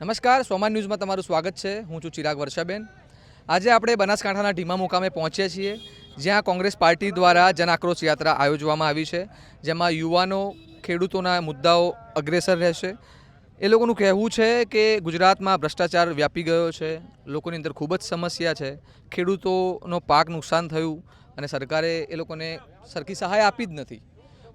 નમસ્કાર, સોમાન ન્યૂઝમાં તમારું સ્વાગત છે. હું છું ચિરાગ વર્ષાબેન. આજે આપણે બનાસકાંઠાના ઢીમા મુકામે પહોંચ્યા છીએ, જ્યાં કોંગ્રેસ પાર્ટી દ્વારા જન આક્રોશ યાત્રા આયોજવામાં આવી છે, જેમાં યુવાનો, ખેડૂતોના મુદ્દાઓ અગ્રેસર રહેશે. એ લોકોનું કહેવું છે કે ગુજરાતમાં ભ્રષ્ટાચાર વ્યાપી ગયો છે, લોકોની અંદર ખૂબ જ સમસ્યા છે, ખેડૂતોનો પાક નુકસાન થયું અને સરકારે એ લોકોને સરખી સહાય આપી જ નથી.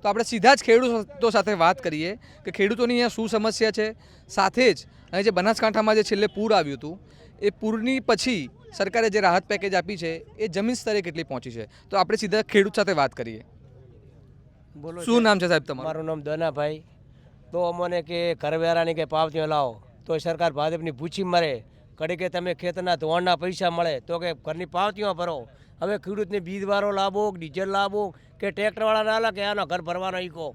તો આપણે સીધા જ ખેડૂતો સાથે વાત કરીએ કે ખેડૂતોની અહીંયા શું સમસ્યા છે. સાથે જ અહીં જે બનાસકાંઠામાં જે છેલ્લે પૂર આવ્યું હતું એ પૂરની પછી સરકારે જે રાહત પેકેજ આપી છે એ જમીન સ્તરે કેટલી પહોંચી છે? તો આપણે સીધા ખેડૂત સાથે વાત કરીએ. બોલો શું નામ છે સાહેબ તમારું? મારું નામ દનાભાઈ. તો અમને કે ઘરવેરાની કે પાવતીઓ લાવો. તો સરકાર ભાજપની ભૂચી મરે. કડી કે તમે ખેતરના ધોવાણના પૈસા મળે તો કે ઘરની પાવતીઓ ભરો. હવે ખેડૂતને બીજવારો લાવો, ડીઝલ લાવો કે ટ્રેક્ટરવાળા ના કે આનો ઘર ભરવાનો ઈકો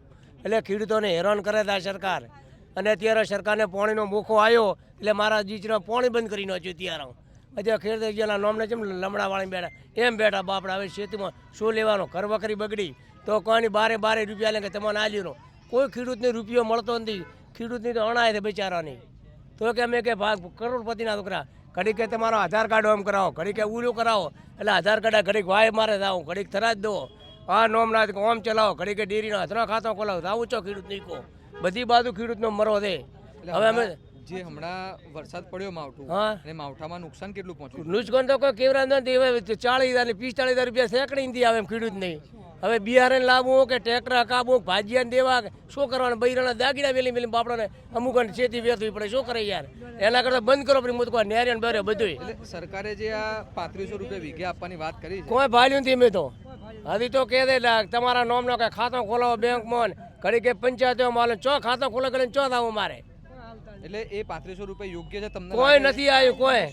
એટલે ખેડૂતોને હેરાન કરે છે સરકાર. અને અત્યારે સરકારને પાણીનો મોખો આવ્યો એટલે મારા જીચનો પાણી બંધ કરી નાખ્યું ત્યારે અત્યારે. ખેડૂત જેના નોમને જેમ લમડાવાળી બેઠા, એમ બેઠા, બાપડા, હવે ખેતીમાં શું લેવાનો? ઘર વખરી બગડી. તો કોઈની બારે બારે રૂપિયા લે કે તમને આલ્યું કોઈ ખેડૂતને રૂપિયો મળતો નથી. ખેડૂતની તો અણાય છે બિચારાની. તો કે અમે કે ભાગ કરોડપતિના છોકરા ઘડીક કે તમારો આધાર કાર્ડ ઓમ કરાવો ઘડીક કે ઉલું કરાવો. એટલે આધાર કાર્ડ ઘડીક વાય મારે જાઓ ઘડીક થરા જ દો. આ નોમ ના ઓમ ચલાવો ઘડીક કે ડેરીનો હાથનો ખાતો ખોલાવો. આવું છો ખેડૂત નીકો. બધી બાજુ ખેડૂતનો મરો દે હવે અમે જે હમણાં વરસાદ પડ્યો માવઠું હા. અને માવઠામાં નુકસાન કેટલું પહોંચ્યું? નુકસાન તો કોઈ કેવરા નથી. હવે ચાલીસ હજાર ને પિસ્તાળીસ હજાર રૂપિયા સેંકડી આવે એમ ખેડૂત નહીં હવે બિહારને લાવવું કે ટ્રેક્ટર હકાવવું ભાજીયાને દેવા કે શું કરવાનું? બૈરાના દાગીના વેલી મેલી બાપડાને અમુક ખેતી વેચવી પડે. શું કરે યાર? એના કરતાં બંધ કરો પછી મુદકો નેરિયન બરે બધું સરકારે જે આ પાંત્રીસો રૂપિયા વીઘે આપવાની વાત કરી કોઈ ભાલ્યું નથી મેં તો. હજી તો કહે દે તમારા નામનો કે ખાતો ખોલાવો બેંકમાં ઘડી કે પંચાયતો માલ ચો ખાતો ખોલાવ કરીને ચો થવું મારે. એટલે એ પાંત્રીસો રૂપિયા યોગ્ય છે તમને કોઈ નથી આવ્યું કોઈ.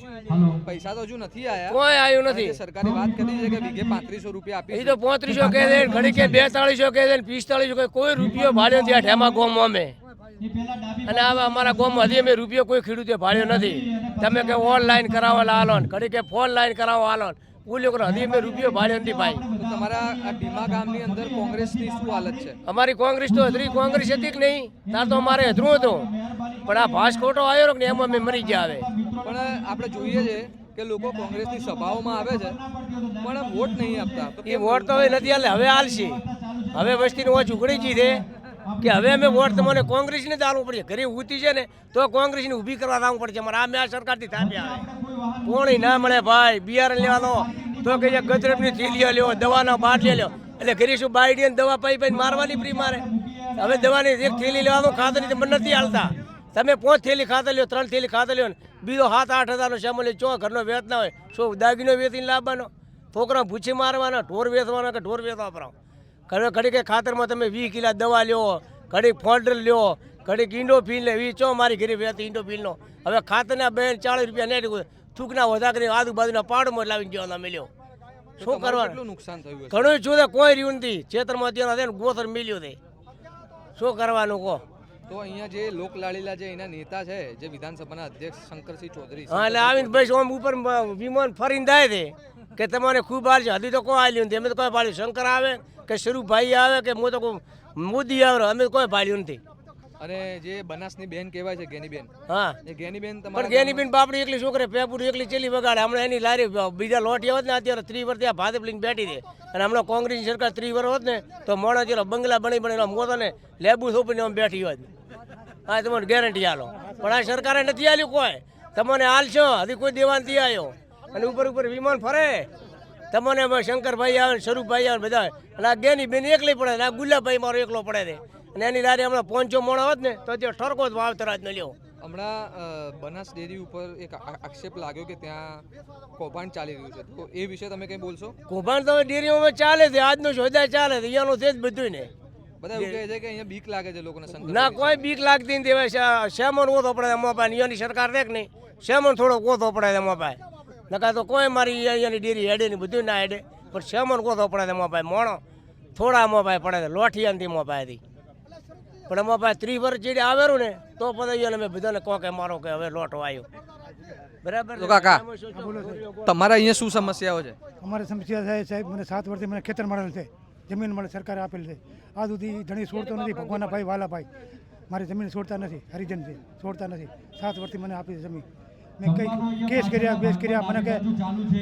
પૈસા તો હજુ નથી આવ્યા કોઈ આવ્યું નથી. સરકારે વાત કરી છે કે વીઘે પાંત્રીસો રૂપિયા આપી તો પોત્રીસો કહે દે ઘડી કે બેતાળીસો કહે દે પિસ્તાળીસો કહે કોઈ રૂપિયો ભાડ્યો નથી આ ઠેમા ગોમ અમે. અને હવે અમારા ગોમમાં હજી અમે રૂપિયો કોઈ ખેડૂતે ભાડ્યો નથી. તમે કે ઓનલાઈન કરાવો હાલો ઘડી કે ફોન લાઈન કરાવો હાલો અમારી કોંગ્રેસ તો હજરી કોંગ્રેસ હતી કે નહીં? તો અમારે હજરું હતું. પણ આ ભાસ ખોટો આવ્યો ને એમાં અમે મરી ગયા હવે. પણ આપણે જોઈએ છે કે લોકો કોંગ્રેસની સભાઓમાં આવે છે પણ વોટ નહીં આપતા. તો એ વોટ તો હવે નથી હાલે હવે હાલશે હવે વસ્તીની ઓછ ઉઘડી જી છે કે હવે અમે વોટ તમને કોંગ્રેસને જ આલવું પડશે ઘરે ઊતી છે ને તો કોંગ્રેસને ઊભી કરવા લાવવું પડશે મારે આ મેં આ સરકારથી થાપી આવે કોણી ના મળે ભાઈ? બિયારણ લેવાનો. તો કે ગજરબની થેલીઓ લેવો દવાનો બાટલી લ્યો. એટલે ઘરે શું બાયડી દવા પાઈ પાઈ મારવાની ફ્રી મારે? હવે દવાની એક થેલી લેવાનું ખાતર મને નથી હાલતા તમે પાંચ થેલી ખાતર લ્યો ત્રણ થેલી ખાતર લ્યો ને બીજો હાથ આઠ હજારનો સામાન ચો ઘરનો વેત ના હોય શું દાગીનો વેચીને લાવવાનો? છોકરા ભૂચી મારવાનો ઢોર વેચવાનો કે ઢોર વેચવા પરાવ ઘરે ઘડી કે ખાતરમાં તમે વીસ કિલા દવા લ્યો ઘડી ફોલ્ડર લ્યો ઘડીક ઈંડો ફીલ લે વી ચો મારી ઘરે વેચતી ઈંડો ફીલનો હવે ખાતરના બેન ચાળીસ રૂપિયા નેટ થૂકના વધા કરી આજુબાજુના પાડમાં લાવીને જવાના મળ્યો શું કરવાનું? નુકસાન થયું ઘણું છું કોઈ રહ્યું નથી. ચેતરમાં છે ગોથર મિલ્યો છે. શું કરવાનું કહો? તો અહીંયા જે લોકલાડીલા જે એના નેતા છે જે વિધાનસભાના અધ્યક્ષ શંકરસિંહ ચૌધરી હા એટલે આવીને ભાઈ આમ ઉપર વિમાન ફરીને જાય છે કે તમારે ખૂબ હાલ છે. હજી તો કોઈ હાલ્યું નથી. અમે તો કોઈ પાડ્યું શંકર આવે કે શરૂભાઈ આવે કે હું તો મોદી આવે અમે કોઈ પાડ્યું નથી. અને જે બનાસની બેન કહેવાય છે ગેનીબેન. હા. એ ગેનીબેન પણ ગેનીબેન ગેની બેન બાપડી એકલી છોકરે પેપુડી એકલી ચેલી વગાડે. હમણાં એની લારી બીજા લોટી આવત ને અત્યારે ત્રી વર્ષ ત્યાં ભાજપ લઈને બેઠી છે. અને હમણાં કોંગ્રેસની સરકાર ત્રી વર્ષ હોત ને તો મોણા જેલો બંગલા બની બની મોતો ને લેબુ થોપીને આમ બેઠી હોત. હા તમને ગેરંટી આલો. પણ આ સરકારે નથી આલ્યું કોઈ. તમને હાલશો હજી કોઈ દેવા નથી આવ્યો. અને ઉપર ઉપર વિમાન ફરે. તમને શંકરભાઈ આવે સ્વરૂપભાઈ આવે બધા. અને આ ગેની બેન એકલી પડે આ ગુલાબભાઈ મારો એકલો પડે છે. અને એની લારી હમણાં પોંચો મોડો હોત ને તો તે ઠરકો જ વાવતર જ ન લ્યો હમણાં બનાસ ડેરી ઉપર એક આ- આક્ષેપ લાગ્યો કે ત્યાં કૌભાંડ ચાલી રહ્યું છે. તો એ વિશે તમે કંઈ બોલશો? કૌભાંડ તો ડેરીઓમાં ચાલે છે આજનો સોદા ચાલે છે અહીંયાનું છે જ બધું ને. બધા એવું કહે છે કે અહીંયા બીક લાગે છે લોકોને ના કોઈ બીક લાગતી નથી હવે શેમોન શેમન ઓછો પડે એમાં પાસે અહીંયાની સરકાર દેખ નહીં? શેમન થોડો ઓછો પડે એમાં પાસે નકા તો કોઈ મારી અહીંયાની ડેરી હેડે ને બધું ના હેડે. પણ શેમન ઓછો પડે એમાં પાસે મોણો. થોડા એમાં પાસે પડે છે. લોઠિયાનથી એમાં પાસેથી પણ એમાં પાસે ત્રીસ વર્ષ જેડે આવેલું ને તો પછી અહીંયા મેં બધાને કહો કે મારો કે હવે લોટો આવ્યો બરાબર કાકા તમારા અહીંયા શું સમસ્યાઓ છે? અમારે સમસ્યા છે સાહેબ મને સાત વર્ષથી મને ખેતર મળેલ છે. જમીન મળે સરકારે આપેલ છે. આ સુધી ધણી છોડતો નથી ભગવાનના ભાઈ વાલા ભાઈ મારી જમીન છોડતા નથી હરિજન છે છોડતા નથી. સાત વર્ષથી મને આપી છે જમીન. મેં કંઈ કેસ કર્યા બેસ કર્યા મને કે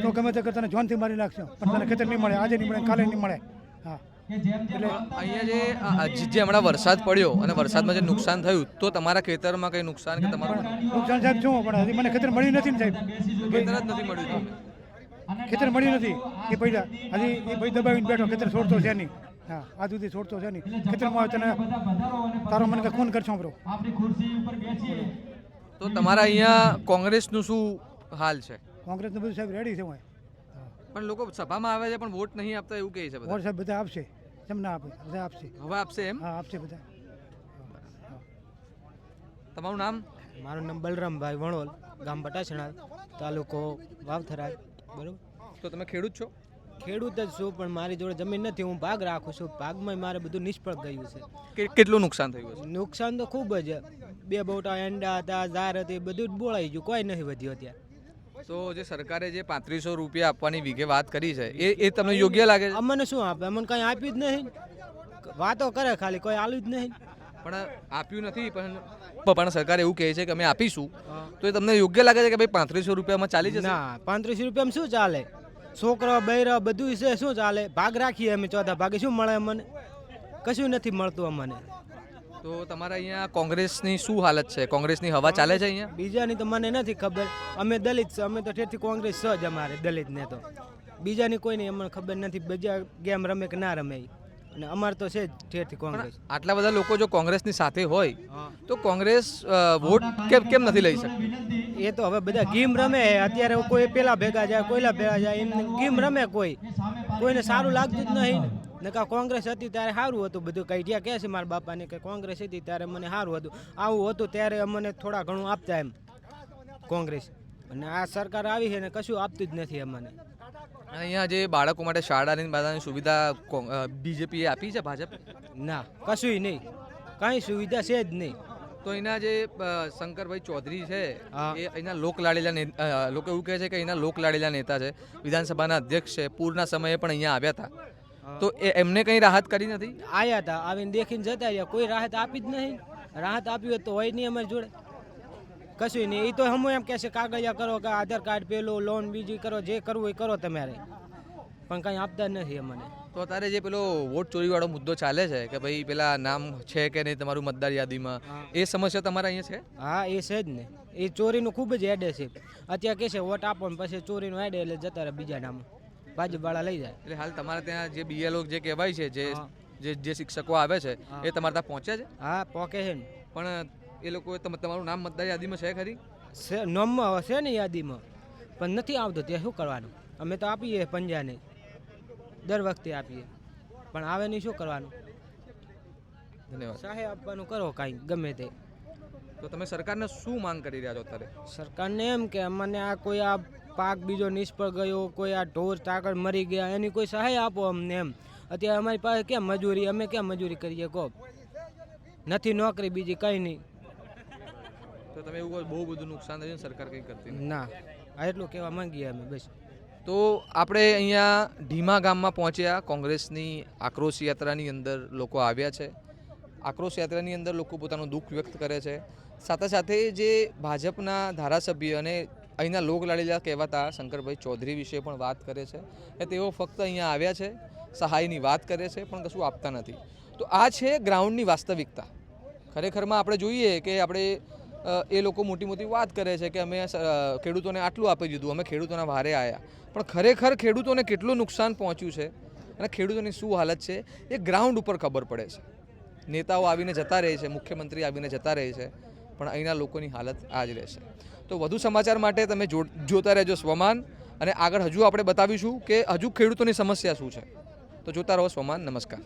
તો ગમે તે કરતા જોનથી મારી નાખશો. પણ તને ખેતર નહીં મળે આજે નહીં મળે કાલે નહીં મળે. હા. એટલે અહીંયા જે જે હમણાં વરસાદ પડ્યો અને વરસાદમાં જે નુકસાન થયું તો તમારા ખેતરમાં કંઈ નુકસાન કે તમારું? નુકસાન સાહેબ શું પણ હજી મને ખેતર મળ્યું નથી ને સાહેબ. ખેતર જ નથી મળ્યું ખેતર મળ્યું નથી. એ પૈસા હજી એ ભાઈ દબાવીને બેઠો. ખેતર છોડતો છે નહીં. હા આજ સુધી છોડતો છે નહીં. ખેતરમાં આવે તને તારો મને ફોન કરશો બ્રો તો તમારા અહીંયા કોંગ્રેસનું શું હાલ છે? કોંગ્રેસનું બધું સાહેબ રેડી છે હું પણ લોકો સભામાં આવે છે પણ વોટ નહીં આપતા એવું કહે છે બધા. વોટ સાહેબ બધા આપશે. કેમ ના આપે બધા આપશે. હવે આપશે એમ? હા આપશે બધા. તમારું નામ? મારું નામ બલરામભાઈ વણોલ ગામ બટાસણા તાલુકો વાવથરા બરોબર? તો તમે ખેડૂત છો? ખેડૂત જ છું પણ મારી જોડે જમીન નથી હું ભાગ રાખું છું. ભાગમાં મારે બધું નિષ્ફળ ગયું છે. કેટલું નુકસાન થયું હશે? નુકસાન તો ખૂબ જ. બે બોટા એંડા હતા ઝાર હતી બધું જ બોળાઈ ગયું કોઈ નથી વધ્યું અત્યારે. તો જે સરકારે જે પાંત્રીસો રૂપિયા આપવાની વિગે વાત કરી છે એ એ તમને યોગ્ય લાગે છે? અમને શું આપે? અમને કંઈ આપ્યું જ નહીં. વાતો કરે ખાલી કોઈ આલ્યું જ નહીં. પણ આપ્યું નથી પણ પણ સરકાર એવું કહે છે કે અમે આપીશું. તો એ તમને યોગ્ય લાગે છે કે ભાઈ પાંત્રીસો રૂપિયામાં ચાલી જશે? ના પાંત્રીસો રૂપિયામાં શું ચાલે? છોકરો બૈરો બધું છે શું ચાલે? ભાગ રાખીએ અમે ચોથા ભાગે. શું મળે અમને? કશું નથી મળતું અમને. તો તમારા અહીંયા કોંગ્રેસની શું હાલત છે? કોંગ્રેસની હવા ચાલે છે અહીંયા? બીજાની તો મને નથી ખબર. અમે દલિત છે અમે તો ઠેરથી કોંગ્રેસ છે જ અમારે દલિતને તો. બીજાની કોઈની અમને ખબર નથી બીજા ગેમ રમે કે ના રમે. અને અમારે તો છે જ ઠેરથી કોંગ્રેસ. આટલા બધા લોકો જો કોંગ્રેસની સાથે હોય તો કોંગ્રેસ વોટ કેમ કેમ નથી લઈ શકતી એ તો હવે બધા ગેમ રમે અત્યારે કોઈ પેલા ભેગા જાય કોઈલા ભેગા જાય એમ ગેમ રમે કોઈ. કોઈને સારું લાગતું જ નહીં. નકા કોંગ્રેસ હતી ત્યારે સારું હતું બધું. કઈ કહે છે મારા બાપાને કે કોંગ્રેસ હતી ત્યારે મને સારું હતું. આવું હતું ત્યારે અમને થોડા ઘણું આપતા એમ કોંગ્રેસ. અને આ સરકાર આવી છે ને કશું આપતું જ નથી અમને. અહીંયા જે બાળકો માટે શાળાની બધાની સુવિધા બીજેપીએ આપી છે ભાજપ? ના કશુંય નહીં. કાંઈ સુવિધા છે જ નહીં. તો અહીંના જે શંકરભાઈ ચૌધરી છે. એ એના લોકલાડીલા લોકો એવું કહે છે કે અહીંના લોકલાડીલા નેતા છે. વિધાનસભાના અધ્યક્ષ છે પૂરના સમયે પણ અહીંયા આવ્યા હતા. તો એ એમને કંઈ રાહત કરી નથી? આવ્યા હતા આવીને દેખીને જતા રહ્યા. કોઈ રાહત આપી જ નહીં. રાહત આપી હોય તો હોય નહીં અમારી જોડે. કશું નહીં. એ તો હમું એમ કહેશે કાગળિયા કરો કે આધાર કાર્ડ પેલું લોન બીજી કરો જે કરવું એ કરો તમારે પણ કંઈ આપતા નથી અમને. તો અત્યારે જે પેલો વોટ ચોરીવાળો મુદ્દો ચાલે છે કે ભાઈ પેલા નામ છે કે નહીં તમારું મતદાર યાદીમાં એ સમસ્યા તમારા અહીંયા છે? હા એ છે જ ને. એ ચોરીનું ખૂબ જ એડે છે અત્યારે કહે છે વોટ આપો ને પછી ચોરીનું એડે એટલે જતા રહે બીજા નામ. ભાજપવાળા લઈ જાય. એટલે હાલ તમારે ત્યાં જે બીએલઓ જે કહેવાય છે જે જે શિક્ષકો આવે છે એ તમારે ત્યાં પહોંચે છે? હા પહોંચે છે પણ એ લોકો તમ- તમારું નામ મતદાર યાદીમાં છે ખરી? છે નોમમાં છે ને યાદીમાં. પણ નથી આવતો ત્યાં શું કરવાનું? અમે તો આપીએ પંજાને. દર વખતે આપીએ. પણ આવે નહીં શું કરવાનું? ધન્યવાદ. સહાય આપવાનું કરો કાંઈ ગમે તે. તો તમે સરકારને શું માંગ કરી રહ્યા છો અત્યારે? સરકારને એમ કે અમને આ કોઈ આ પાક બીજો નિષ્ફળ ગયો કોઈ આ ઢોર ચાકર મરી ગયા એની કોઈ સહાય આપો અમને એમ. અત્યારે અમારી પાસે કેમ મજૂરી અમે કેમ મજૂરી કરીએ કહો? નથી નોકરી બીજી કંઈ નહીં. તો તમે એવું કહો બહુ બધું નુકસાન થયું સરકાર કંઈ કરતી નથી? ના આ એટલું કહેવા માંગીએ અમે બસ. તો આપણે અહીંયા ઢીમા ગામમાં પહોંચ્યા કોંગ્રેસની આક્રોશ યાત્રાની અંદર લોકો આવ્યા છે. આક્રોશ યાત્રાની અંદર લોકો પોતાનું દુઃખ વ્યક્ત કરે છે. સાથે સાથે જે ભાજપના ધારાસભ્ય અને અહીંના લોકલાડીલા કહેવાતા શંકરભાઈ ચૌધરી વિશે પણ વાત કરે છે કે તેઓ ફક્ત અહીંયા આવ્યા છે સહાયની વાત કરે છે પણ કશું આપતા નથી. તો આ છે ગ્રાઉન્ડની વાસ્તવિકતા. ખરેખરમાં આપણે જોઈએ કે આપણે એ લોકો મોટી મોટી વાત કરે છે કે અમે ખેડૂતોને આટલું આપી દીધું, અમે ખેડૂતોના ભારે આવ્યા પણ ખરેખર ખેડૂતોને કેટલું નુકસાન પહોંચ્યું છે અને ખેડૂતોની શું હાલત છે, એ ગ્રાઉન્ડ ઉપર ખબર પડે છે. નેતાઓ આવીને જતા રહે છે, મુખ્યમંત્રી આવીને જતા રહે છે, પણ અહીંના લોકોની હાલત આ જ રહેશે તો વધુ સમાચાર માટે તમે જોતા રહેજો સ્વમાન અને આગળ હજુ આપણે બતાવીશું કે હજુ ખેડૂતોની સમસ્યા શું છે. તો જોતા રહો સ્વમાન, નમસ્કાર.